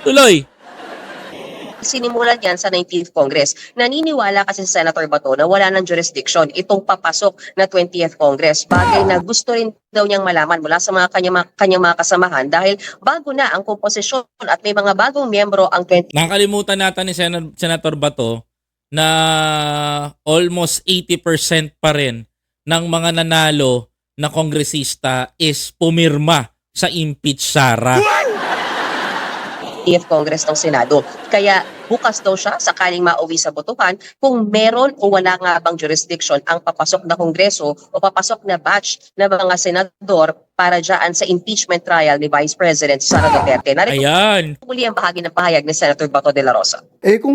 Tuloy. Sinimulan yan sa 19th Congress. Naniniwala kasi si Senator Bato na wala ng jurisdiction itong papasok na 20th Congress. Bagay na gusto rin daw niyang malaman mula sa mga kanyang, kanyang mga kasamahan dahil bago na ang komposisyon at may mga bagong miyembro ang 20 Nakalimutan natin ni Sen- Senator Bato na almost 80% pa rin ng mga nanalo na kongresista is pumirma sa impeach Sara. 20th Congress ng Senado. Kaya bukas daw siya sakaling mauwi sa botohan kung meron o wala nga bang jurisdiction ang papasok na kongreso o papasok na batch na mga senador para dyan sa impeachment trial ni Vice President Sara Duterte. Narito Ayan. muli ang bahagi ng pahayag ni Senator Bato de la Rosa. Eh kung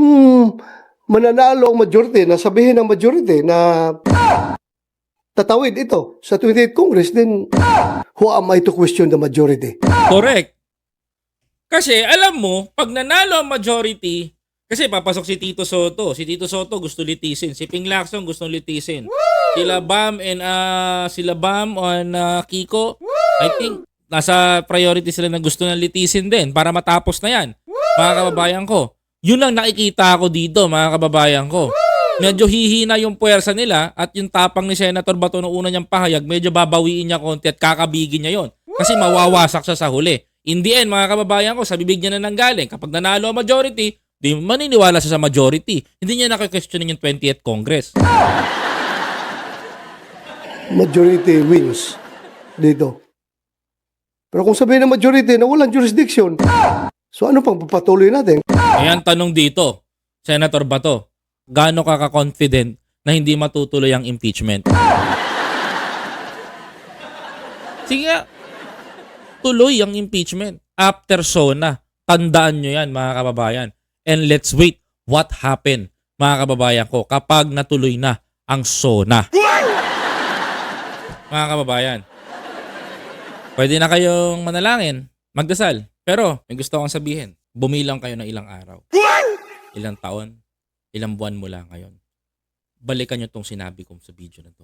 mananalo ang majority, na sabihin ng majority na tatawid ito sa 28th Congress, then who am I to question the majority? Correct. Kasi alam mo, pag nanalo ang majority, kasi papasok si Tito Soto. Si Tito Soto gusto litisin. Si Ping Lacson gusto litisin. Sila Bam and ah, sila Bam on ah, Kiko, I think nasa priority sila na gusto na litisin din para matapos na yan. Mga kababayan ko. Yun ang nakikita ko dito, mga kababayan ko. Medyo hihina yung puwersa nila at yung tapang ni Senator Bato noong una niyang pahayag, medyo babawiin niya konti at kakabigin niya yon. Kasi mawawasak siya sa huli. In the end, mga kababayan ko, sa bibig niya na nanggaling. Kapag nanalo ang majority, di maniniwala siya sa majority. Hindi niya nakakwestonin yung 20th Congress. Majority wins dito. Pero kung sabihin ng majority na walang jurisdiction, so ano pang papatuloy natin? Ayan, tanong dito, Senator Bato, gaano ka ka-confident na hindi matutuloy ang impeachment? Sige nga, tuloy ang impeachment. After SONA, tandaan nyo yan mga kababayan. And let's wait what happened mga kababayan ko kapag natuloy na ang SONA. Mga kababayan, pwede na kayong manalangin, magdasal. Pero may gusto akong sabihin, bumilang kayo ng ilang araw ilang taon, ilang buwan mula ngayon. Balikan nyo tong sinabi ko sa video na to.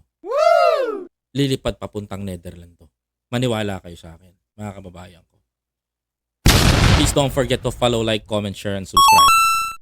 Lilipad papuntang Netherland to. Maniwala kayo sa akin, mga kababayan ko. Please don't forget to follow, like, comment, share, and subscribe.